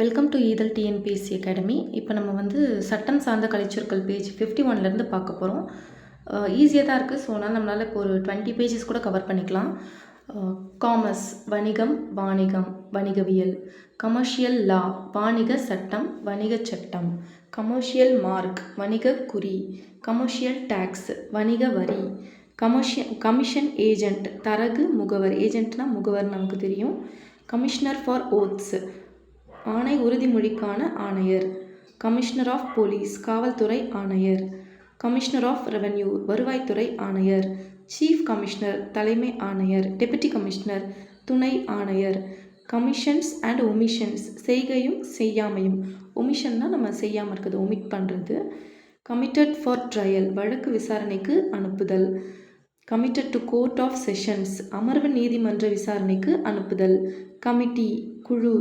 Welcome to Eethal TNPSC academy இப்போ நம்ம வந்து சட்டம் சார்ந்த கலைச்சொற்கள் பேஜ் ஃபிஃப்டி ஒன்லேருந்து பார்க்க போகிறோம் ஈஸியாக தான் இருக்குது ஸோ அதனால் நம்மளால் இப்போ ஒரு டுவெண்ட்டி பேஜஸ் கூட கவர் பண்ணிக்கலாம். காமர்ஸ் வணிகம் வாணிகம் வணிகவியல் கமர்ஷியல் லா வாணிக சட்டம் வணிகச் சட்டம் கமர்ஷியல் மார்க் வணிக குறி கமர்ஷியல் டேக்ஸ் வணிக வரி கமர்ஷியல் கமிஷன் ஏஜென்ட் தரகு முகவர். ஏஜென்ட்னா முகவர் நமக்கு தெரியும். கமிஷனர் ஃபார் ஓத்ஸ் ஆணை உறுதிமொழிக்கான ஆணையர். கமிஷனர் ஆஃப் போலீஸ் காவல்துறை ஆணையர். கமிஷனர் ஆஃப் ரெவென்யூ வருவாய்த்துறை ஆணையர். சீஃப் கமிஷனர் தலைமை ஆணையர். டெபுட்டி கமிஷனர் துணை ஆணையர். கமிஷன்ஸ் அண்ட் ஒமிஷன்ஸ் செய்கையும் செய்யாமையும். ஒமிஷன்னா நம்ம செய்யாமல் இருக்கிறது ஒமிட் பண்ணுறது கமிட்டட் ஃபார் ட்ரையல் வழக்கு விசாரணைக்கு அனுப்புதல். Committed to court of sessions அமர்வு நீதிமன்ற விசாரணைக்கு அனுப்புதல். கமிட்டி குழு.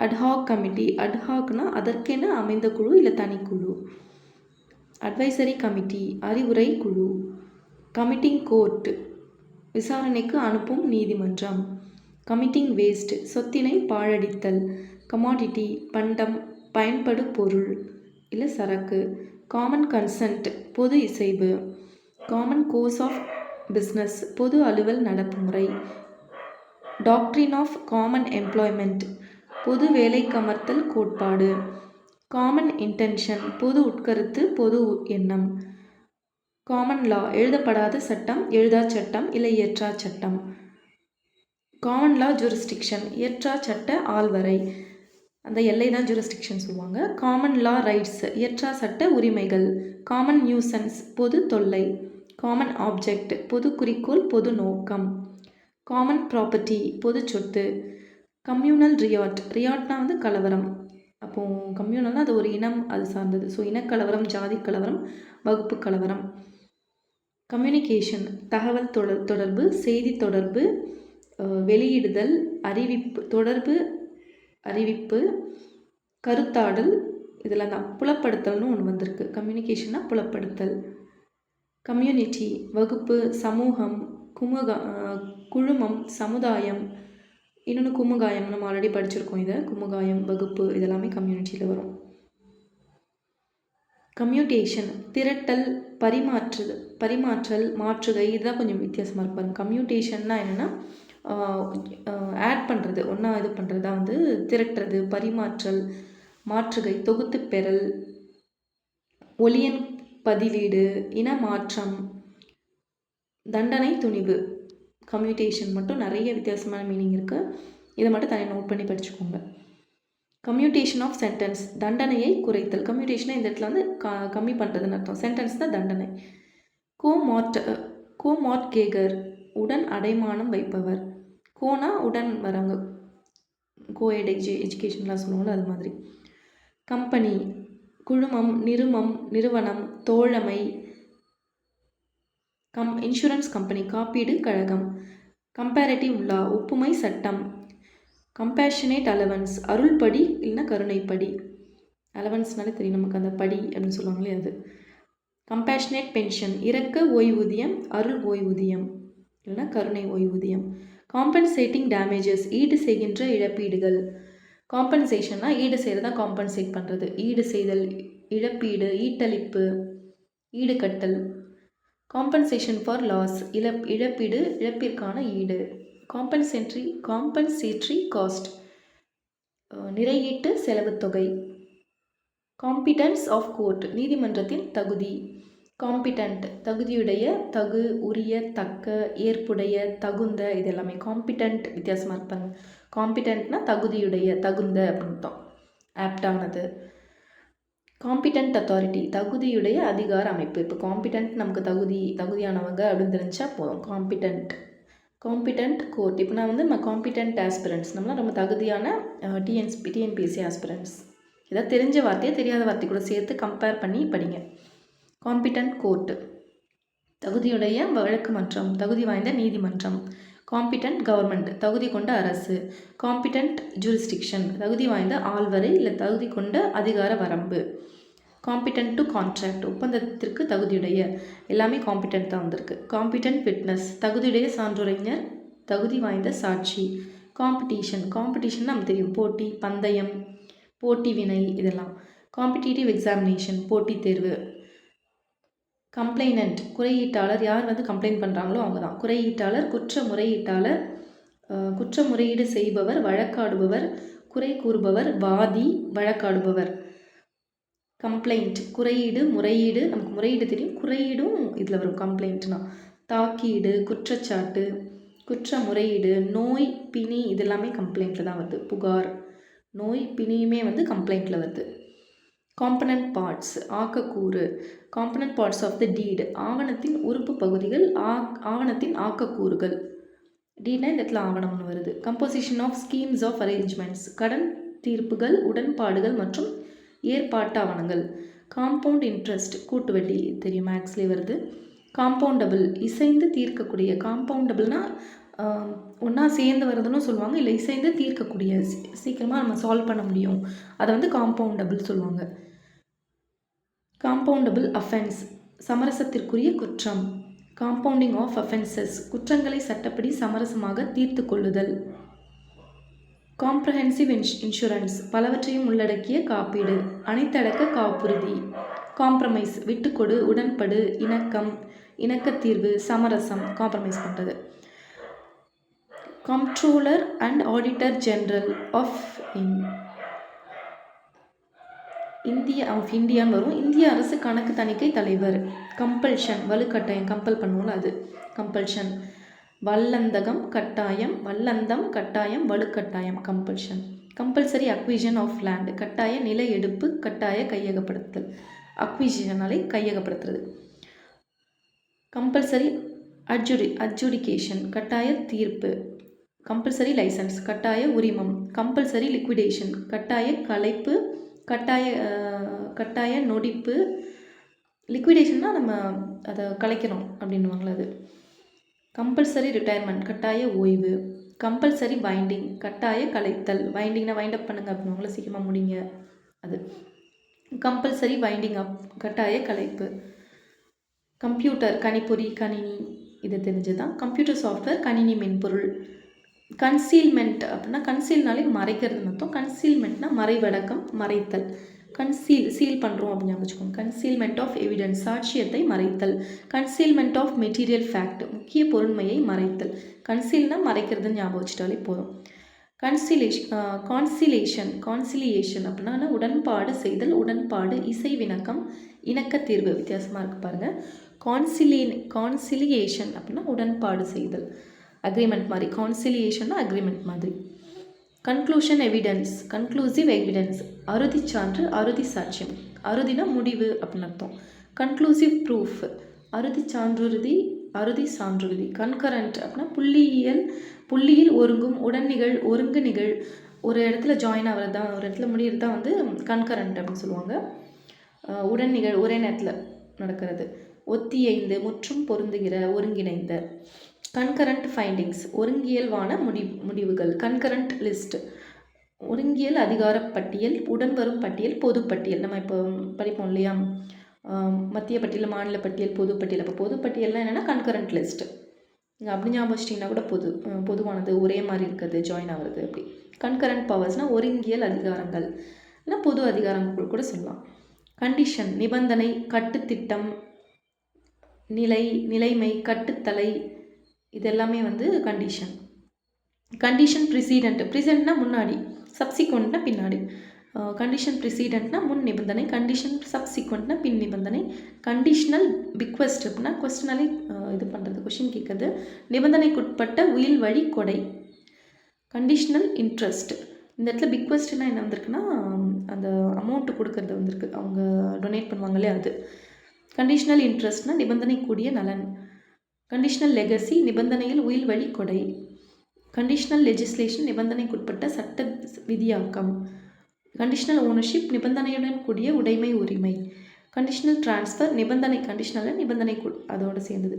அட்ஹாக் கமிட்டி அட்ஹாக்னா அதற்கென அமைந்த குழு இல்லை தனிக்குழு அட்வைசரி கமிட்டி அறிவுரை குழு. கமிட்டிங் கோர்ட் விசாரணைக்கு அனுப்பும் நீதிமன்றம். கமிட்டிங் வேஸ்ட் சொத்தினை பாழடித்தல். கமாடிட்டி பண்டம் பயன்படு பொருள் இல்லை சரக்கு. காமன் கன்சன்ட் பொது இசைவு. காமன் கோர்ஸ் ஆஃப் பிஸ்னஸ் பொது அலுவல் நடப்புமுறை டாக்ட்ரின் ஆஃப் காமன் எம்ப்ளாய்மெண்ட் பொது வேலைக்கமர்த்தல் கோட்பாடு. காமன் இன்டென்ஷன் பொது உட்கருத்து பொது எண்ணம். காமன் லா எழுதப்படாத சட்டம் எழுதா சட்டம் இல்லை இயற்றா சட்டம். காமன் லா ஜூரிஸ்டிக்ஷன் இயற்றா சட்ட ஆள்வரை. அந்த எல்லை தான் ஜூரிஸ்டிக்ஷன் சொல்லுவாங்க. காமன் லா ரைட்ஸ் இயற்றா சட்ட உரிமைகள். காமன் நியூசன்ஸ் பொது தொல்லை. காமன் ஆப்ஜெக்ட் பொது குறிக்கோள் பொது நோக்கம். காமன் ப்ராப்பர்ட்டி பொது சொத்து. Communal riot. ரியாட்னா வந்து கலவரம். அப்போது கம்யூனல்னால் அது ஒரு இனம் அது சார்ந்தது. ஸோ இனக்கலவரம் ஜாதி கலவரம் வகுப்பு கலவரம் கம்யூனிகேஷன் தகவல் தொடர் தொடர்பு செய்தி தொடர்பு வெளியிடுதல் அறிவிப்பு தொடர்பு அறிவிப்பு கருத்தாடல் இதெல்லாம் தான். புலப்படுத்தல்னு ஒன்று வந்திருக்கு. கம்யூனிகேஷன்னா புலப்படுத்தல். கம்யூனிட்டி வகுப்பு சமூகம் குமுக குழுமம் சமுதாயம் இன்னொன்று குமுகாயம். நம்ம ஆல்ரெடி படிச்சிருக்கோம் இதை. கும்முகாயம் வகுப்பு இதெல்லாமே கம்யூனிட்டியில் வரும். கம்யூட்டேஷன் திரட்டல் பரிமாற்று பரிமாற்றல் மாற்றுகை இதுதான் கொஞ்சம் வித்தியாசமாக இருப்பாங்க கம்யூட்டேஷன்னா என்னென்னா ஆட் பண்ணுறது ஒன்றா இது பண்ணுறது தான் வந்து திரட்டுறது பரிமாற்றல் மாற்றுகை தொகுத்து பெறல் ஒளியன் பதிலீடு இன மாற்றம் தண்டனை துணிவு. கம்யூட்டேஷன் மட்டும் நிறைய வித்தியாசமான மீனிங் இருக்குது இதை மட்டும் தனியாக நோட் பண்ணி படிச்சுக்கோங்க. கம்யூட்டேஷன் ஆஃப் சென்டென்ஸ் தண்டனையை குறைத்தல். கம்யூட்டேஷனை இந்த இடத்துல வந்து க கம்மி பண்ணுறதுன்னு அர்த்தம். சென்டென்ஸ் தான் தண்டனை. கோமார்ட் கோமார்ட் கேகர் உடன் அடைமானம் வைப்பவர். கோனா உடன் வராங்க. கோஎட் எஜு எஜுகேஷன்லாம் சொல்லுவோம்ல அது மாதிரி. கம்பெனி குழுமம் நிறுமம் நிறுவனம். தோழமை. கம் இன்சூரன்ஸ் கம்பெனி காப்பீடு கழகம். கம்பேரட்டிவ் லா ஒப்புமை சட்டம். கம்பேஷனேட் அலவன்ஸ் அருள்படி இல்லைன்னா கருணைப்படி. அலவன்ஸ்னாலே தெரியும் நமக்கு அந்த படி அப்படின்னு சொல்லுவாங்களே அது. கம்பேஷனேட் பென்ஷன் இறக்க ஓய்வூதியம் அருள் ஓய்வூதியம் இல்லைன்னா கருணை ஓய்வூதியம். காம்பன்சேட்டிங் டேமேஜஸ் ஈடு செய்கின்ற இழப்பீடுகள். காம்பன்சேஷன்னா ஈடு செய்கிறதா காம்பன்சேட் பண்ணுறது ஈடு செய்தல் இழப்பீடு ஈட்டளிப்பு ஈடுகட்டல். காம்பன்சேஷன் ஃபார் லாஸ் இழப் இழப்பீடு இழப்பிற்கான ஈடு. காம்பன்சேட்ரி காம்பன்சேட்ரி காஸ்ட் நிறையீட்டு செலவுத்தொகை தொகை. ஆஃப் கோர்ட் நீதிமன்றத்தின் தகுதி. காம்பிடண்ட் தகுதியுடைய தகு உரிய தக்க ஏற்புடைய தகுந்த இது எல்லாமே காம்பிட்டன்ட் வித்தியாசமாக இருப்பாங்க காம்பிடண்ட்னா தகுதியுடைய தகுந்த அப்படின்னு ஆப்டானது காம்பிட்டன்ட் அத்தாரிட்டி தகுதியுடைய அதிகார அமைப்பு. இப்போ காம்பிட்டன்ட் நமக்கு தகுதி தகுதியானவங்க அப்படின்னு தெரிஞ்சா போதும். காம்பிட்டன்ட் காம்பிட்டன்ட் கோர்ட் இப்போ நான் வந்து நம்ம காம்பிட்டன்ட் ஆஸ்பிரண்ட்ஸ் நம்மளாம் ரொம்ப தகுதியான டிஎன்ஸ்பி டிஎன்பிஎஸ்சி ஆஸ்பிரண்ட்ஸ் ஏதாவது தெரிஞ்ச வார்த்தையை தெரியாத வார்த்தை கூட சேர்த்து கம்பேர் பண்ணி படிங்க. காம்பிடன்ட் கோர்ட்டு தகுதியுடைய வழக்கு மன்றம் தகுதி வாய்ந்த நீதிமன்றம். காம்பிட்டன்ட் கவர்மெண்ட் தகுதி கொண்ட அரசு. காம்பிட்டன்ட் ஜூரிஸ்டிக்ஷன் தகுதி வாய்ந்த ஆள்வரை இல்லை தகுதி கொண்ட அதிகார வரம்பு. காம்பிட்டன்ட் டு கான்ட்ராக்ட் ஒப்பந்தத்திற்கு தகுதியுடைய. எல்லாமே காம்பிட்டன்ட் தான் வந்திருக்கு. காம்பிட்டன்ட் ஃபிட்னஸ் தகுதியுடைய சான்றுரைஞர் தகுதி வாய்ந்த சாட்சி. காம்படிஷன் காம்படிஷன் நமக்கு தெரியும். போட்டி பந்தயம் போட்டி வினை இதெல்லாம். காம்படிட்டிவ் எக்ஸாமினேஷன் போட்டித் தேர்வு. கம்ப்ளைனண்ட் குறையீட்டாளர் யார் வந்து கம்ப்ளைண்ட் பண்ணுறாங்களோ அவங்க தான் குறையீட்டாளர் குற்ற முறையீட்டாளர் குற்ற முறையீடு செய்பவர் வழக்காடுபவர் குறை கூறுபவர் வாதி வழக்காடுபவர். கம்ப்ளைண்ட் குறையீடு முறையீடு நமக்கு முறையீடு தெரியும். குறையீடும் இதில் வரும் கம்ப்ளைண்ட்னா தாக்கீடு குற்றச்சாட்டு குற்ற முறையீடு நோய் பிணி இதெல்லாமே கம்ப்ளைண்ட்டில் தான் வருது. புகார் நோய் பிணியுமே வந்து கம்ப்ளைண்ட்டில் வருது. Component parts ஆக்கக்கூறு. Component parts of the deed ஆவணத்தின் உறுப்பு பகுதிகள் ஆ ஆவணத்தின் ஆக்கக்கூறுகள். டீட்னா இந்த இடத்துல ஆவணம்னு வருது. Composition of schemes of arrangements கடன் தீர்ப்புகள் உடன்பாடுகள் மற்றும் ஏற்பாட்டு ஆவணங்கள். காம்பவுண்ட் இன்ட்ரெஸ்ட் கூட்டு வட்டி தெரியும் மேக்ஸ்லேயே வருது. காம்பவுண்டபிள் இசைந்து தீர்க்கக்கூடிய காம்பவுண்டபிள்னால் ஒன்றா சேர்ந்து வருதுன்னு சொல்லுவாங்க. இல்லை இசைந்து தீர்க்கக்கூடிய சீக்கிரமாக நம்ம சால்வ் பண்ண முடியும். அதை வந்து காம்பவுண்டபிள் சொல்லுவாங்க. காம்பவுண்டபிள் அஃபென்ஸ் சமரசத்திற்குரிய குற்றம். காம்பவுண்டிங் ஆஃப் அஃபென்சஸ் குற்றங்களை சட்டப்படி சமரசமாக தீர்த்து கொள்ளுதல். காம்ப்ரஹென்சிவ் இன்ஷ் இன்சூரன்ஸ் பலவற்றையும் உள்ளடக்கிய காப்பீடு அனைத்தடக்க காப்புறுதி. காம்ப்ரமைஸ் விட்டுக்கொடு உடன்படு இணக்கம் இணக்கத்தீர்வு சமரசம் காம்ப்ரமைஸ் பண்ணுறது controller and auditor general of in இந்திய ஆஃப் இந்தியான்னு வரும். இந்திய அரசு கணக்கு தணிக்கை தலைவர். கம்பல்ஷன் வலுக்கட்டாயம் கம்பல் பண்ணுவோம்ல அது. கம்பல்ஷன் வல்லந்தகம் கட்டாயம் வல்லந்தம் கட்டாயம் வலுக்கட்டாயம் compulsion compulsory acquisition of land கட்டாய நில எடுப்பு கட்டாய கையகப்படுத்தல் அக்விஷனாலே கையகப்படுத்துறது. கம்பல்சரி அட்ஜுடி அட்ஜுடிகேஷன் கட்டாய தீர்ப்பு. கம்பல்சரி லைசன்ஸ் கட்டாய உரிமம். கம்பல்சரி லிக்விடேஷன் கட்டாய கலைப்பு. கட்டாய கட்டாய நொடிப்பு. லிக்விடேஷன்னா நம்ம அதை கலைக்கணும் அப்படின்னுவாங்களே அது. கம்பல்சரி ரிட்டையர்மெண்ட் கட்டாய ஓய்வு. கம்பல்சரி பைண்டிங் கட்டாய கலைத்தல். பைண்டிங்னா வைண்ட் அப் பண்ணுங்க அப்படின்னுவாங்களே சீக்கிரமாக முடிங்க. அது. கம்பல்சரி வைண்டிங் அப் கட்டாய கலைப்பு. கம்ப்யூட்டர் கணிப்பொறி கணினி இது தெரிஞ்சதுதான். கம்ப்யூட்டர் சாஃப்ட்வேர் கணினி மென்பொருள். கன்சீல்மெண்ட் அப்படின்னா கன்சீல்னாலே மறைக்கிறது மொத்தம் கன்சீல்மெண்ட்னா மறைவடக்கம் மறைத்தல். கன்சீல் சீல் பண்ணுறோம் அப்படின்னு வச்சுக்கோங்க. கன்சீல்மெண்ட் ஆஃப் எவிடன்ஸ் சாட்சியத்தை மறைத்தல். கன்சீல்மெண்ட் ஆஃப் மெட்டீரியல் ஃபேக்ட் முக்கிய பொருண்மையை மறைத்தல். கன்சீல்னால் மறைக்கிறதுன்னு ஞாபகம் வச்சுட்டாலே போதும். கன்சிலேஷன் கான்சிலேஷன் கான்சிலியேஷன் அப்படின்னா உடன்பாடு செய்தல் உடன்பாடு இசை விணக்கம் இணக்க தீர்வு. வித்தியாசமாக இருக்குது பாருங்கள் கான்சிலின் கான்சிலியேஷன் அப்படின்னா உடன்பாடு செய்தல். அக்ரிமெண்ட் மாதிரி கான்சிலியேஷன்னா அக்ரிமெண்ட் மாதிரி. கன்க்ளூஷன் எவிடன்ஸ் கன்க்ளூசிவ் எவிடன்ஸ் அறுதி சான்று அறுதி சாட்சியம். அறுதினா முடிவு அப்படின்னு அர்த்தம். கன்க்ளூசிவ் ப்ரூஃப் அறுதி சான்றுறுதி அறுதி சான்றுறுதி. கன்கரண்ட் அப்படின்னா புள்ளியியல் புள்ளியில் ஒருங்கும் உடன் நிகழ் ஒருங்கு நிகழ். ஒரு இடத்துல ஜாயின் ஆகிறது தான் ஒரு இடத்துல முடிகிறது தான் வந்து கன்கரண்ட் அப்படின்னு சொல்லுவாங்க. உடன் நிகழ் ஒரே நேரத்தில் நடக்கிறது. ஒத்தியைந்து முற்றும் பொருந்துகிற ஒருங்கிணைந்த. கன்கரண்ட் ஃபைண்டிங்ஸ் ஒருங்கியல்வான முடி முடிவுகள் கன்கரண்ட் லிஸ்ட் ஒருங்கியல் அதிகார பட்டியல் உடன்வரும் பட்டியல் பொது பட்டியல். நம்ம இப்போ படிப்போம் இல்லையா? மத்திய பட்டியல் மாநில பட்டியல் பொது பட்டியல். அப்போ பொது என்னென்னா கன்கரண்ட் லிஸ்ட் நீங்கள் அப்படி ஞாபகம் வச்சிட்டிங்கன்னா கூட பொது பொதுவானது ஒரே மாதிரி இருக்கிறது ஜாயின் ஆகுறது அப்படி. கன்கரண்ட் பவர்ஸ்னால் ஒருங்கியல் அதிகாரங்கள். இல்லை பொது அதிகாரங்கள் கூட சொல்லலாம். கண்டிஷன் நிபந்தனை கட்டுத்திட்டம் நிலை நிலைமை கட்டுத்தலை இதெல்லாமே வந்து கண்டிஷன் கண்டிஷன் ப்ரிசீடண்ட் ப்ரிசென்ட்னா முன்னாடி சப்சிக்வெண்ட்னா பின்னாடி. கண்டிஷன் ப்ரிசீடண்ட்னா முன் நிபந்தனை கண்டிஷன் சப்சிக்வெண்ட்னா பின் நிபந்தனை கண்டிஷனல் பிக்வெஸ்ட் அப்படின்னா கொஸ்டினாலே இது பண்ணுறது கொஷின் கேட்குறது நிபந்தனைக்குட்பட்ட உயில் வழி கொடை. கண்டிஷ்னல் இன்ட்ரெஸ்ட் இந்த இடத்துல பிக்வெஸ்ட்னா என்ன வந்திருக்குன்னா அந்த அமௌண்ட்டு கொடுக்கறது வந்திருக்கு. அவங்க டொனேட் பண்ணுவாங்களே அது. கண்டிஷ்னல் இன்ட்ரெஸ்ட்னா நிபந்தனை கூடிய நலன். கண்டிஷனல் லெகசி நிபந்தனையில் உயில் வழி கொடை. கண்டிஷனல் லெஜிஸ்லேஷன் நிபந்தனைக்குட்பட்ட சட்ட விதியாக்கம். கண்டிஷனல் ஓனர்ஷிப் நிபந்தனையுடன் கூடிய உடைமை உரிமை. கண்டிஷனல் ட்ரான்ஸ்ஃபர் நிபந்தனை கண்டிஷனலில் நிபந்தனை அதோடு சேர்ந்தது.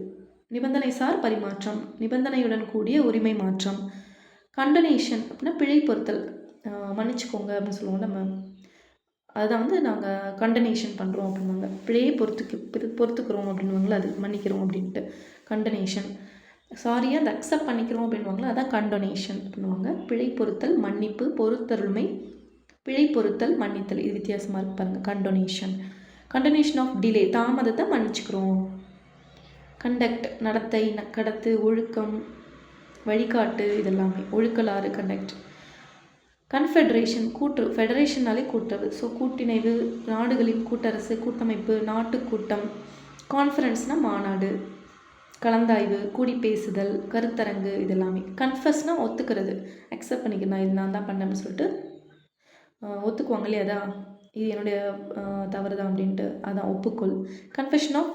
நிபந்தனை சார் பரிமாற்றம் நிபந்தனையுடன் கூடிய உரிமை மாற்றம். கண்டனேஷன் அப்படின்னா பிழை பொருத்தல் மன்னிச்சுக்கோங்க அப்படின்னு சொல்லுவோம் நம்ம. அதுதான் வந்து நாங்கள் கண்டனேஷன் பண்ணுறோம் அப்படின்வாங்க பிழையை பொறுத்துக்கு பொறுத்துக்கிறோம் அப்படின்வாங்களே அது மன்னிக்கிறோம் அப்படின்ட்டு. கண்டனேஷன் சாரியை அதை அக்செப்ட் பண்ணிக்கிறோம் அப்படின்வாங்களா அதான் கண்டொனேஷன் பண்ணுவாங்க பிழை பொருத்தல் மன்னிப்பு பொறுத்தருமை பிழை பொருத்தல் மன்னித்தல். இது வித்தியாசமாக இருக்கு பாருங்கள் கண்டொனேஷன் கண்டொனேஷன் ஆஃப் டிலே தாமதத்தை மன்னிச்சுக்கிறோம். கண்டக்ட் நடத்தை கடத்து ஒழுக்கம் வழிகாட்டு இதெல்லாமே. ஒழுக்கலாறு கண்டக்ட் கன்ஃபெடரேஷன் கூட்டு. ஃபெடரேஷன்னாலே கூட்டுறவு ஸோ கூட்டிணைவு நாடுகளின் கூட்டரசு கூட்டமைப்பு நாட்டுக்கூட்டம். கான்ஃபரன்ஸ்னால் மாநாடு. கலந்தாய்வு கூடி பேசுதல் கருத்தரங்கு இதெல்லாமே. கன்ஃபஸ்னால் ஒத்துக்கிறது. அக்செப்ட் பண்ணிக்க நான் இது நான் தான் பண்ணேன்னு சொல்லிட்டு ஒத்துக்குவாங்க இல்லையா? அதான். இது என்னுடைய தவறு தான் அப்படின்ட்டு அதான் ஒப்புக்கொள். Confession of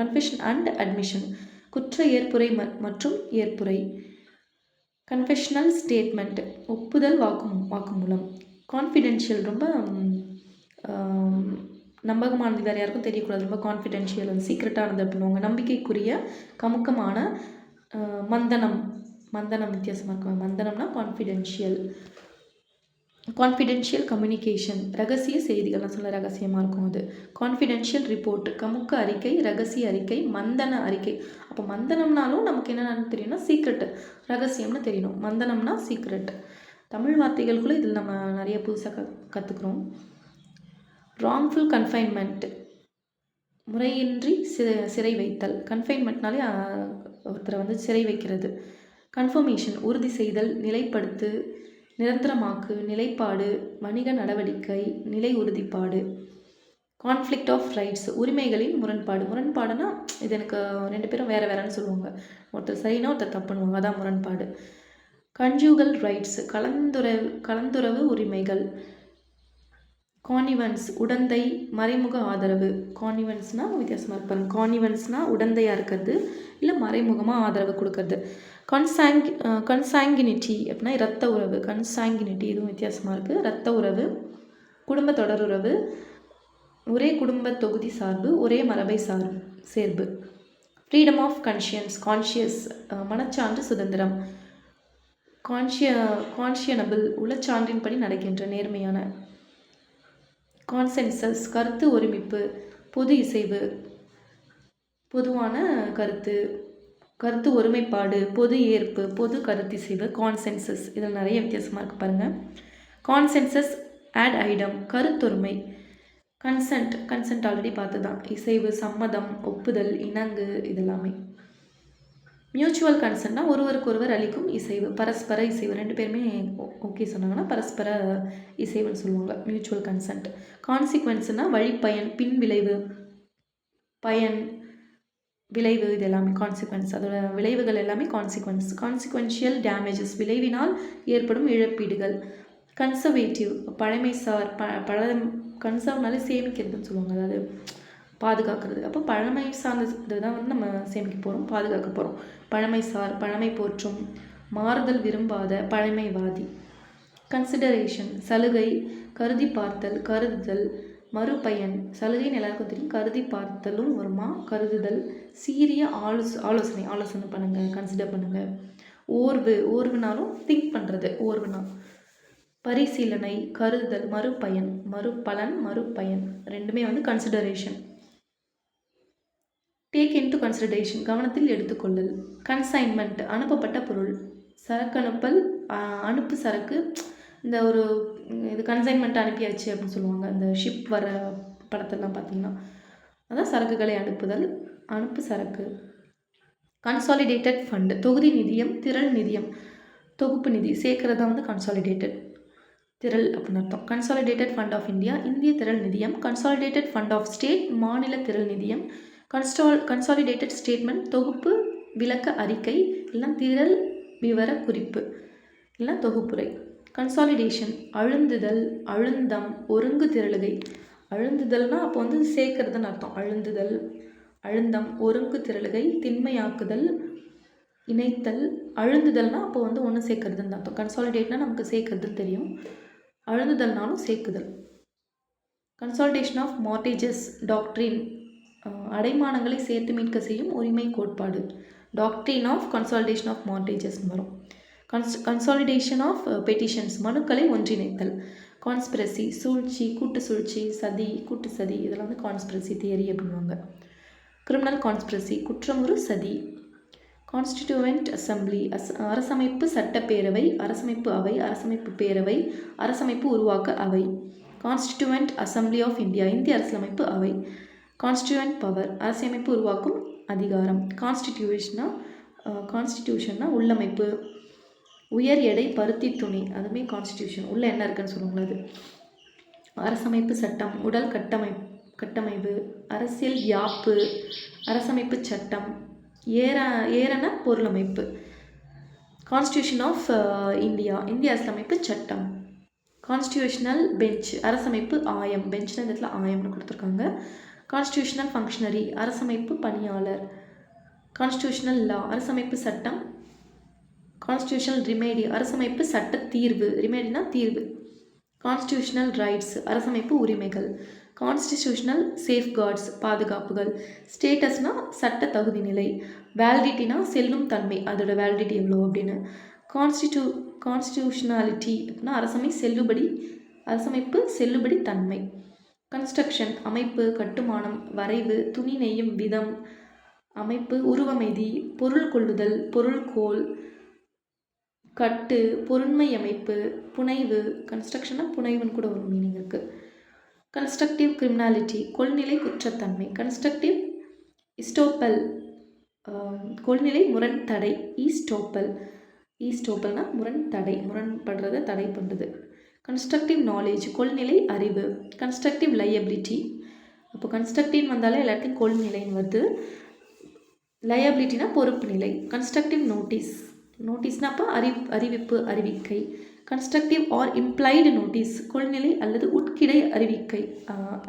confession and admission குற்ற ஏற்புரை ம மற்றும் ஏற்புரை. கன்ஃபெஷனல் ஸ்டேட்மெண்ட் ஒப்புதல் வாக்கு வாக்குமூலம். கான்ஃபிடென்ஷியல் ரொம்ப நம்பகமானது வேறு யாருக்கும் தெரியக்கூடாது. ரொம்ப கான்ஃபிடென்ஷியல் அது சீக்ரெட்டானது அப்படின்னுவாங்க நம்பிக்கைக்குரிய கமுக்கமான மந்தனம் மந்தனம் வித்தியாசமாக இருக்கும் மந்தனம்னா கான்ஃபிடென்ஷியல் கான்ஃபிடென்ஷியல் கம்யூனிகேஷன் ரகசிய செய்திகள். நான் சொல்ல ரகசியமாக இருக்கும் அது. கான்ஃபிடென்ஷியல் ரிப்போர்ட் கமுக்க அறிக்கை ரகசிய அறிக்கை மந்தன அறிக்கை. அப்போ மந்தனம்னாலும் நமக்கு என்னென்னு தெரியும்னா சீக்ரெட்டு ரகசியம்னு தெரியணும். மந்தனம்னா சீக்ரெட் தமிழ் வார்த்தைகளுக்குள்ளே இதில் நம்ம நிறைய புதுசாக க கற்றுக்குறோம் ராங்ஃபுல் கன்ஃபைன்மெண்ட் முறையின்றி சி சிறை வைத்தல். கன்ஃபைன்மெண்ட்னாலே ஒருத்தரை வந்து சிறை வைக்கிறது. கன்ஃபர்மேஷன் உறுதி செய்தல் நிலைப்படுத்து நிரந்தரமாக்கு நிலைப்பாடு வணிக நடவடிக்கை நிலை உறுதிப்பாடு. கான்ஃப்ளிக்ட் ஆஃப் ரைட்ஸ் உரிமைகளின் முரண்பாடு. முரண்பாடுனா இது எனக்கு ரெண்டு பேரும் வேறு வேறேன்னு சொல்லுவாங்க. ஒருத்தர் சரினா ஒருத்தர் தப்புன்னுவாங்க. அதான் முரண்பாடு. கன்ஜூகல் ரைட்ஸ் கலந்துர கலந்துறவு உரிமைகள். கானிவன்ஸ் உடந்தை மறைமுக ஆதரவு. கானிவன்ஸ்னால் வித்தியாசமாக இருப்பாங்க கானிவன்ஸ்னால் உடந்தையாக இருக்கிறது இல்லை மறைமுகமாக ஆதரவு கொடுக்கறது. கன்சாங் கன்சாங்கினிட்டி அப்படின்னா இரத்த உறவு. கன்சாங்கினிட்டி இதுவும் வித்தியாசமாக இருக்குது இரத்த உறவு குடும்ப தொடருறவு ஒரே குடும்ப தொகுதி சார்பு ஒரே மரபை சார்பு. சேர்பு ஃப்ரீடம் ஆஃப் கன்ஷியன்ஸ் கான்ஷியஸ் மனச்சான்று சுதந்திரம். கான்ஷிய கான்ஷியனபிள் உளச்சான்றின்படி நடக்கின்ற நேர்மையான கான்சென்சஸ் கருத்து ஒருமிப்பு பொது இசைவு பொதுவான கருத்து கருத்து ஒருமைப்பாடு பொது ஏற்பு பொது கருத்திசைவு கான்சென்சஸ் இதில் நிறைய வித்தியாசமாக இருக்குது பாருங்கள் கான்சென்சஸ் ஆட் ஐடம் கருத்தொருமை. கன்சென்ட் கன்சென்ட் ஆல்ரெடி பார்த்து தான் இசைவு சம்மதம் ஒப்புதல் இணங்கு இதெல்லாமே. மியூச்சுவல் கன்சென்ட்னா ஒருவருக்கு ஒருவர் அளிக்கும் இசைவு பரஸ்பர இசைவு. ரெண்டு பேருமே ஓகே சொன்னாங்கன்னா பரஸ்பர இசைவுன்னு சொல்லுவாங்க மியூச்சுவல் கன்சென்ட் கான்சிக்வன்ஸ்னால் வழிப்பயன் பின் விளைவு பயன் விளைவு இது எல்லாமே கான்சிக்வன்ஸ் அதோட விளைவுகள் எல்லாமே கான்சிக்வன்ஸ் கான்சிக்வன்ஷியல் டேமேஜஸ் விளைவினால் ஏற்படும் இழப்பீடுகள். கன்சர்வேட்டிவ் பழமைசார் ப பழ கன்சர்வ்னாலே சேமிக்கிறதுன்னு சொல்லுவாங்க அதாவது பாதுகாக்கிறது அப்போ பழமை சார்ந்தது தான் வந்து நம்ம சேமிக்க போகிறோம் பாதுகாக்க போகிறோம் பழமை சார் பழமை போற்றும் மாறுதல் விரும்பாத பழமைவாதி. கன்சிடரேஷன் சலுகை கருதி பார்த்தல் கருதுதல் மறுபயன். சலுகைன்னு எல்லாருக்கும் தெரியும். கருதி பார்த்தலும் வருமா? கருதுதல். சீரிய ஆலோச ஆலோசனை ஆலோசனை பண்ணுங்கள் கன்சிடர் பண்ணுங்கள் ஓர்வு ஓர்வுனாலும் திங்க் பண்ணுறது ஓர்வுனா. பரிசீலனை கருதுதல் மறுபயன். மறுபலன் மறுபயன். ரெண்டுமே வந்து consideration take into consideration கவனத்தில் எடுத்துக்கொள்ளல். கன்சைன்மெண்ட் அனுப்பப்பட்ட பொருள். சரக்கு அனுப்பல் அனுப்பு சரக்கு. இந்த ஒரு இது கன்சைன்மெண்ட் அனுப்பியாச்சு அப்படின்னு சொல்லுவாங்க. இந்த ஷிப் வர படத்தெல்லாம் பார்த்தீங்கன்னா. அதான் சரக்குகளை அனுப்புதல் அனுப்பு சரக்கு. கன்சாலிடேட்டட் ஃபண்டு தொகுதி நிதியம் திரள் நிதியம். தொகுப்பு நிதி சேர்க்கறது தான் வந்து கன்சாலிடேட்டட் திரள் அப்படின்னு அர்த்தம். கன்சாலிடேட்டட் ஃபண்ட் ஆஃப் இந்தியா இந்திய திரள் நிதியம். கன்சாலிடேட்டட் ஃபண்ட் ஆஃப் ஸ்டேட் மாநில திரள் நிதியம். கன்ஸ்டால் கன்சாலிடேட்டட் ஸ்டேட்மெண்ட் தொகுப்பு விளக்க அறிக்கை இல்லைனா திரள் விவர குறிப்பு இல்லைனா தொகுப்புரை. கன்சாலிடேஷன் அழுந்துதல் அழுந்தம் ஒருங்கு திரளுகை. அழுந்துதல்னா அப்போ வந்து சேர்க்கறதுன்னு அர்த்தம். அழுந்துதல் அழுந்தம் ஒருங்கு திரளுகை திண்மையாக்குதல் இணைத்தல். அழுந்துதல்னா அப்போ வந்து ஒன்று சேர்க்கறதுன்னு அர்த்தம். கன்சாலிடேட்னா நமக்கு சேர்க்கறதுன்னு தெரியும். அழுந்துதல்னாலும் சேர்க்குதல். கன்சால்டேஷன் ஆஃப் மார்டேஜஸ் டாக்ட்ரின் அடைமானங்களை சேர்த்து மீட்க செய்யும் உரிமை கோட்பாடு. Doctrine of consolidation of mortgages வரும். கன்ஸ் கன்சாலிடேஷன் ஆஃப் பெட்டிஷன்ஸ் மனுக்களை ஒன்றிணைத்தல். கான்ஸ்பிரசி சூழ்ச்சி கூட்டு சூழ்ச்சி சதி கூட்டு சதி இதெல்லாம் வந்து கான்ஸ்பிரசி தியரி அப்படின்வாங்க கிரிமினல் கான்ஸ்பிரசி குற்றமுறு சதி. கான்ஸ்டிடியூவெண்ட் அசெம்பிளி அஸ் அரசமைப்பு சட்டப்பேரவை அரசமைப்பு அவை அரசமைப்பு பேரவை அரசமைப்பு உருவாக்க அவை. கான்ஸ்டிடியூவெண்ட் அசெம்பிளி ஆஃப் இந்தியா இந்திய அரசியலமைப்பு அவை. கான்ஸ்டியூவன்ட் பவர் அரசியமைப்பு உருவாக்கும் அதிகாரம். கான்ஸ்டிடியூஷனா கான்ஸ்டிடியூஷன்னா உள்ளமைப்பு. உயர் எடை பருத்தி துணி அதுவுமே கான்ஸ்டிடியூஷன் உள்ள என்ன இருக்குன்னு சொல்லுவாங்களா அது. அரசமைப்பு சட்டம் உடல் கட்டமை கட்டமைப்பு அரசியல் யாப்பு அரசமைப்பு சட்டம். ஏற ஏறன பொருளமைப்பு. Constitution of India. இந்திய அரசமைப்பு சட்டம். கான்ஸ்டியூஷனல் பெஞ்ச் அரசமைப்பு ஆயம். பெஞ்ச்னு இந்த இடத்துல ஆயம்னு கொடுத்துருக்காங்க. கான்ஸ்டியூஷனல் ஃபங்க்ஷனரி அரசமைப்பு பணியாளர். கான்ஸ்டியூஷனல் லா அரசமைப்பு சட்டம். கான்ஸ்டியூஷனல் ரிமேடி அரசமைப்பு சட்ட தீர்வு. ரிமேடினா தீர்வு. கான்ஸ்டியூஷனல் ரைட்ஸ் அரசமைப்பு உரிமைகள். Constitutional safeguards பாதுகாப்புகள். ஸ்டேட்டஸ்னால் சட்ட தகுதி நிலை. வேலிடிட்டினா செல்லும் தன்மை. அதோட வேலிடிட்டி எவ்வளோ அப்படின்னு. கான்ஸ்டிடியூ கான்ஸ்டியூஷனாலிட்டி அப்படின்னா அரசமை செல்லுபடி அரசமைப்பு செல்லுபடி தன்மை. கன்ஸ்ட்ரக்ஷன் அமைப்பு கட்டுமானம் வரைவு துணி நெய்யும் விதம் அமைப்பு உருவமைதி பொருள் கொள்ளுதல் பொருள்கோள் கட்டு பொருண்மை அமைப்பு புனைவு கன்ஸ்ட்ரக்ஷனாக புனைவுன்னு கூட ஒரு மீனிங் இருக்குது கன்ஸ்ட்ரக்டிவ் கிரிமினாலிட்டி கொள்நிலை குற்றத்தன்மை கன்ஸ்ட்ரக்டிவ் இஸ்டோப்பல் கொள்நிலை முரண் தடை ஈஸ்டோப்பல் ஈஸ்டோப்பல்னால் முரண் தடை முரண்படுறதை தடை பண்ணுறது கன்ஸ்ட்ரக்டிவ் நாலேஜ் கொள்நிலை அறிவு. கன்ஸ்ட்ரக்டிவ் லயபிலிட்டி அப்போ கன்ஸ்ட்ரக்டிவ் வந்தாலே எல்லாத்தையும் கொள்நிலைன்னு வருது. லயபிலிட்டினா பொறுப்பு நிலை. கன்ஸ்ட்ரக்டிவ் நோட்டீஸ் நோட்டீஸ்னா அப்போ அறி அறிவிப்பு அறிவிக்கை. கன்ஸ்ட்ரக்டிவ் ஆர் இம்ப்ளைடு நோட்டீஸ் கொள்நிலை அல்லது உட்கிடை அறிவிக்கை.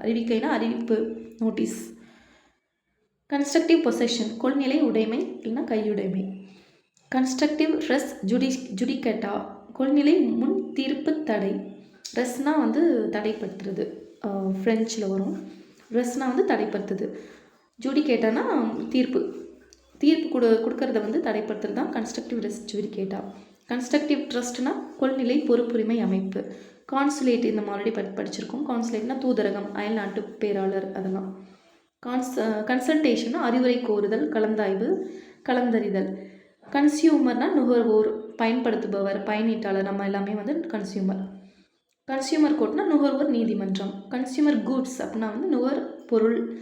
அறிவிக்கைனா அறிவிப்பு நோட்டீஸ் கன்ஸ்ட்ரக்டிவ் பொசஷன் கொள்நிலை உடைமை இல்லைன்னா கையுடைமை. கன்ஸ்ட்ரக்டிவ் ரெஸ் ஜுடி ஜுடிகேட்டா கொள்நிலை முன் தீர்ப்பு தடை. ரெஸ்னா வந்து தடைப்படுத்துறது ஃப்ரெஞ்சில் வரும். ரெஸ்னா வந்து தடைப்படுத்துது ஜுடிகேட்டானா தீர்ப்பு. தீர்ப்பு கொடு கொடுக்கறத வந்து தடைப்படுத்துறது தான் கன்ஸ்ட்ரக்டிவ் ரெஸ் ஜுடிகேட்டா கன்ஸ்ட்ரக்டிவ் ட்ரஸ்ட்னா கொள்நிலை பொறுப்புரிமை அமைப்பு. கான்சுலேட் இந்த மாதிரி படி படிச்சிருக்கோம். கான்சுலேட்னா தூதரகம் அயல்நாட்டு பேராளர் அதெல்லாம். கான்ஸ் கன்சல்டேஷன்னா அறிவுரை கோருதல் கலந்தாய்வு கலந்தறிதல். கன்சியூமர்னால் நுகர்வோர் பயன்படுத்துபவர் பயனீட்டாளர் நம்ம எல்லாமே வந்து கன்சியூமர் கன்சியூமர் கோர்ட்னா நுகர்வோர் நீதிமன்றம். கன்சியூமர் குட்ஸ் அப்படின்னா வந்து நுகர் பொருள்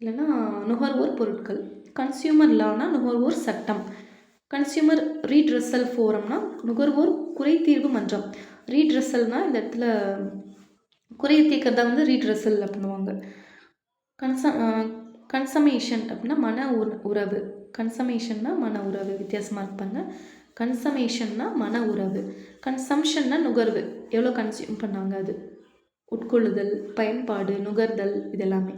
இல்லைன்னா நுகர்வோர் பொருட்கள். கன்சியூமர் லானா நுகர்வோர் சட்டம். கன்சியூமர் ரீட்ரெஸல் ஃபோரம்னா நுகர்வோர் குறை தீர்வு மன்றம் ரீட்ரெஸல்னால் இந்த இடத்துல குறையை தீர்க்கறதா வந்து ரீட்ரெஸல் அப்படின்வாங்க கன்ச கன்சமேஷன் அப்படின்னா மன உறவு. கன்சமேஷன்னா மன உறவு. வித்தியாசமாக இருப்பாங்க கன்சமேஷன்னா மன உறவு. கன்சம்ஷன்னா நுகர்வு. எவ்வளோ கன்சியூம் பண்ணாங்க அது? உட்கொள்ளுதல் பயன்பாடு நுகர்தல் இதெல்லாமே.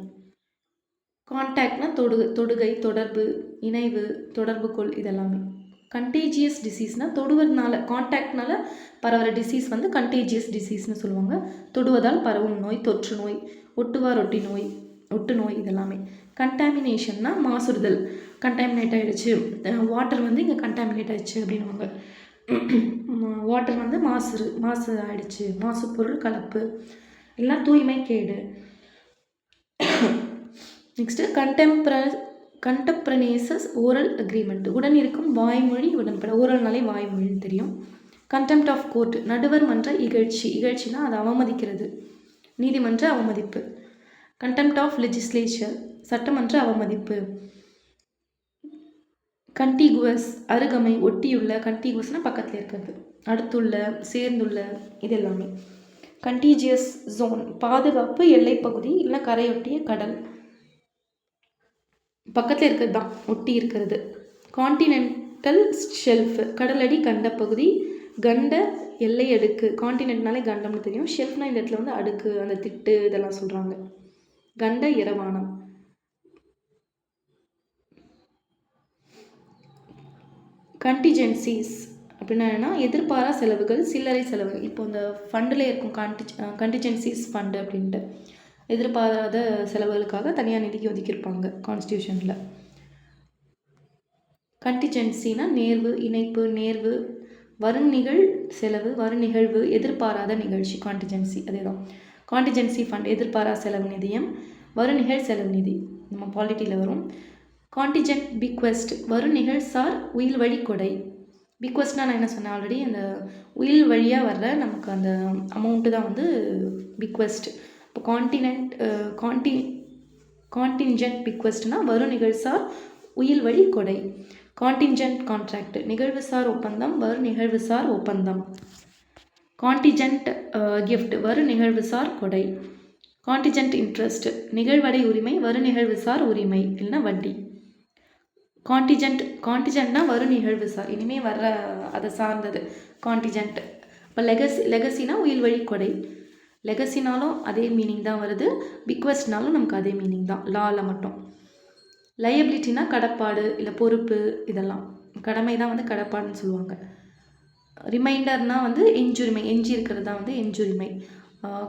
கான்டாக்ட்னா தொடு தொடுகை தொடர்பு இணைவு தொடர்பு கொள் இதெல்லாமே. கண்டேஜியஸ் டிசீஸ்னால் தொடுவதனால கான்டாக்ட்னால பரவுற டிசீஸ் வந்து கண்டேஜியஸ் டிசீஸ்னு சொல்லுவாங்க. தொடுவதால் பரவும் நோய் தொற்று நோய் ஒட்டுவார் ஒட்டி நோய் ஒட்டு நோய் இதெல்லாமே. கண்டாமினேஷன்னா மாசுறுதல். கண்டாமினேட் ஆகிடுச்சு வாட்டர் வந்து இங்கே கண்டாமினேட் ஆகிடுச்சு அப்படின்னுவாங்க. வாட்டர் வந்து மாசு மாசு ஆகிடுச்சு மாசு பொருள் கலப்பு. எல்லாம் தூய்மை கேடு. நெக்ஸ்ட்டு கண்டெம்ப்ர கண்டப்ரனேசஸ் ஓரல் அக்ரிமெண்ட் உடன் இருக்கும் வாய்மொழி உடன்பட ஓரல்னாலே வாய்மொழின்னு தெரியும். கண்டெம்ட் ஆஃப் கோர்ட் நடுவர் மன்ற இகழ்ச்சி. இகழ்ச்சினா அதை அவமதிக்கிறது. நீதிமன்ற அவமதிப்பு. கண்டெம்ட் ஆஃப் லெஜிஸ்லேச்சர் சட்டமன்ற அவமதிப்பு. கண்டிகுவஸ் அருகமை ஒட்டியுள்ள கண்டிகுவஸ்னால் பக்கத்தில் இருக்கிறது. அடுத்துள்ள சேர்ந்துள்ள இது எல்லாமே. கண்டீஜியஸ் ஜோன் பாதுகாப்பு எல்லைப்பகுதி இல்லை கரையொட்டிய கடல். பக்கத்தில் இருக்கிறது தான் ஒட்டி இருக்கிறது. காண்டினென்டல் ஷெல்ஃப் கடலடி கண்ட பகுதி கண்ட எல்லை அடுக்கு காண்டினென்ட்னாலே கண்டம்னு தெரியும். ஷெல்ஃப்னால் இந்த இடத்துல வந்து அடுக்கு அந்த திட்டு இதெல்லாம் சொல்கிறாங்க கண்ட இரவானம். கண்டிஜென்சிஸ் அப்படின்னா என்னென்னா எதிர்பாரா செலவுகள் சில்லறை செலவு இப்போ இந்த ஃபண்டில் இருக்கும் கான்டி கண்டிஜென்சிஸ் ஃபண்டு அப்படின்ட்டு. எதிர்பாராத செலவுகளுக்காக தனியாக நிதிக்கு ஒதுக்கியிருப்பாங்க கான்ஸ்டியூஷனில் கண்டிஜென்சினா நேர்வு இணைப்பு நேர்வு வருநிகழ் செலவு வரு நிகழ்வு எதிர்பாராத நிகழ்ச்சி கான்டிஜென்சி அதே தான் கான்டிஜென்சி ஃபண்ட் எதிர்பாரா செலவு நிதியம் வருநிகழ் செலவு நிதி. நம்ம பாலிட்டியில் வரும். கான்டிஜென்ட் பிக்வெஸ்ட் வரும் நிகழ்சார் உயில் வழி கொடை. பிக்வெஸ்ட்னால் நான் என்ன சொன்னேன் ஆல்ரெடி அந்த உயில் வழியாக வர்ற நமக்கு அந்த அமௌண்ட்டு தான் வந்து பிக்வெஸ்ட் இப்போ கான்டினென்ட் கான்டி கான்டின்ஜென்ட் பிக்வெஸ்ட்னா வரும் நிகழ்சார் உயில் வழி கொடை. கான்டின்ஜென்ட் கான்ட்ராக்ட் நிகழ்வுசார் ஒப்பந்தம் வரும் நிகழ்வுசார் ஒப்பந்தம். கான்டிஜென்ட் கிஃப்ட் வரும் நிகழ்வுசார் கொடை. கான்டிஜென்ட் இன்ட்ரெஸ்ட் நிகழ்வடை உரிமை வரு நிகழ்வுசார் உரிமை இல்லைன்னா வட்டி. கான்டிஜென்ட் கான்டிஜென்ட்னா வரும் நிகழ்வு சார் இனிமேல் வர்ற அதை சார்ந்தது. கான்டிஜென்ட் இப்போ லெகசி லெகசினா உயில் வழி கொடை. லெகசினாலும் அதே மீனிங் தான் வருது. பிக்வஸ்ட்னாலும் நமக்கு அதே மீனிங் தான். லாவில் மட்டும். லயபிலிட்டினா கடப்பாடு இல்லை பொறுப்பு இதெல்லாம். கடமை தான் வந்து கடப்பாடுன்னு சொல்லுவாங்க. ரிமைண்டர்னா வந்து எஞ்சுரிமை எஞ்சி இருக்கிறது தான் வந்து எஞ்சுரிமை.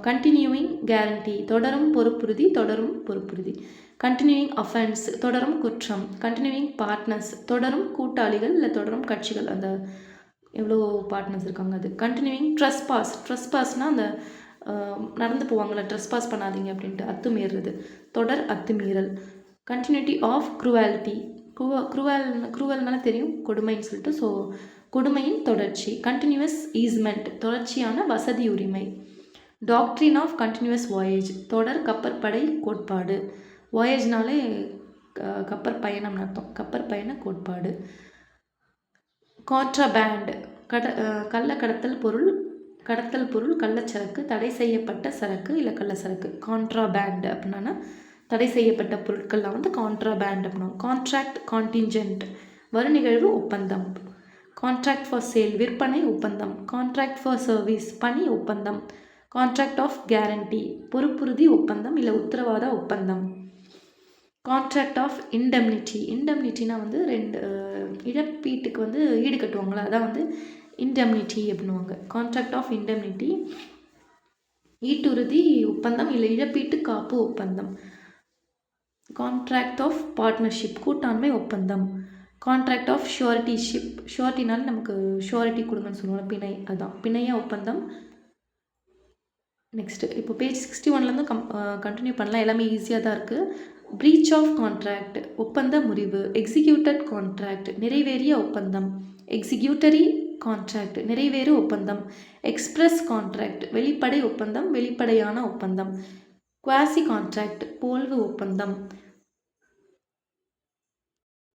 கண்டினியூவிங் கேரண்டி தொடரும் பொறுப்புறுதி தொடரும் பொறுப்புறுதி. கண்டினியூவிங் அஃபென்ஸ் தொடரும் குற்றம். கண்டினியூவிங் பார்ட்னர்ஸ் தொடரும் கூட்டாளிகள் இல்லை தொடரும் கட்சிகள். அந்த எவ்வளோ பார்ட்னர்ஸ் இருக்காங்க அது? கண்டினியூவிங் ட்ரெஸ் பாஸ் ட்ரெஸ் பாஸ்னால் அந்த நடந்து போவாங்கள்ல ட்ரெஸ் பாஸ் பண்ணாதீங்க அப்படின்ட்டு அத்துமீறுறது. தொடர் அத்துமீறல். கண்டினியூட்டி ஆஃப் குருவாலிட்டி க்ரூவ க்ரூவல் தெரியும் கொடுமைன்னு சொல்லிட்டு. ஸோ கொடுமையின் தொடர்ச்சி. கண்டினியூவஸ் ஈஸ்மெண்ட் தொடர்ச்சியான வசதி உரிமை டாக்ட்ரின் ஆஃப் கண்டினியூவஸ் வாயேஜ் தொடர் கப்பற்படை கோட்பாடு. வாயேஜ்னாலே கப்பர் பயணம்னு அர்த்தம். கப்பர் பயண கோட்பாடு. கான்ட்ராபேண்ட். கட கள்ள கடத்தல் பொருள் கடத்தல் பொருள் கள்ளச்சரக்கு தடை செய்யப்பட்ட சரக்கு இல்லை கள்ளச்சரக்கு கான்ட்ராபேண்ட் அப்படின்னா தடை செய்யப்பட்ட பொருட்கள்லாம் வந்து கான்ட்ராபேண்ட் அப்படின்னா கான்ட்ராக்ட் கான்டின்ஜென்ட் வரு நிகழ்வு ஒப்பந்தம். கான்ட்ராக்ட் ஃபார் சேல் விற்பனை ஒப்பந்தம். கான்ட்ராக்ட் ஃபார் சர்வீஸ் பணி ஒப்பந்தம். Contract of guarantee. பொறுப்புறுதி ஒப்பந்தம் இல்லை உத்தரவாத ஒப்பந்தம். கான்ட்ராக்ட் ஆஃப் இண்டெம்னிட்டி இண்டெம்னிட்டினா வந்து ரெண்டு இழப்பீட்டுக்கு வந்து ஈடு கட்டுவாங்களா? அதான் வந்து இண்டெம்னிட்டி அப்படின்வாங்க கான்ட்ராக்ட் ஆஃப் இண்டெம்னிட்டி ஈட்டுறுதி ஒப்பந்தம் இல்லை இழப்பீட்டு காப்பு ஒப்பந்தம். கான்ட்ராக்ட் ஆஃப் பார்ட்னர்ஷிப் கூட்டாண்மை ஒப்பந்தம். கான்ட்ராக்ட் ஆஃப் ஷுவரிட்டிஷிப் ஷுவரிட்டினால நமக்கு ஷுவரிட்டி கொடுங்கன்னு சொல்லுவாங்க பிணை. அதுதான் பிணைய ஒப்பந்தம். நெக்ஸ்ட்டு இப்போ பேஜ் சிக்ஸ்டி ஒன்லேருந்து கம் கண்டினியூ பண்ணலாம். எல்லாமே ஈஸியாக தான் இருக்குது ப்ரீச் ஆஃப் கான்ட்ராக்ட் ஒப்பந்த முறிவு எக்ஸிக்யூட்டட் கான்ட்ராக்ட் நிறைவேறிய ஒப்பந்தம். எக்ஸிக்யூட்டரி கான்ட்ராக்ட் நிறைவேறு ஒப்பந்தம். எக்ஸ்பிரஸ் கான்ட்ராக்ட் வெளிப்படை ஒப்பந்தம் வெளிப்படையான ஒப்பந்தம். குவாசி கான்ட்ராக்ட் போல்வு ஒப்பந்தம்.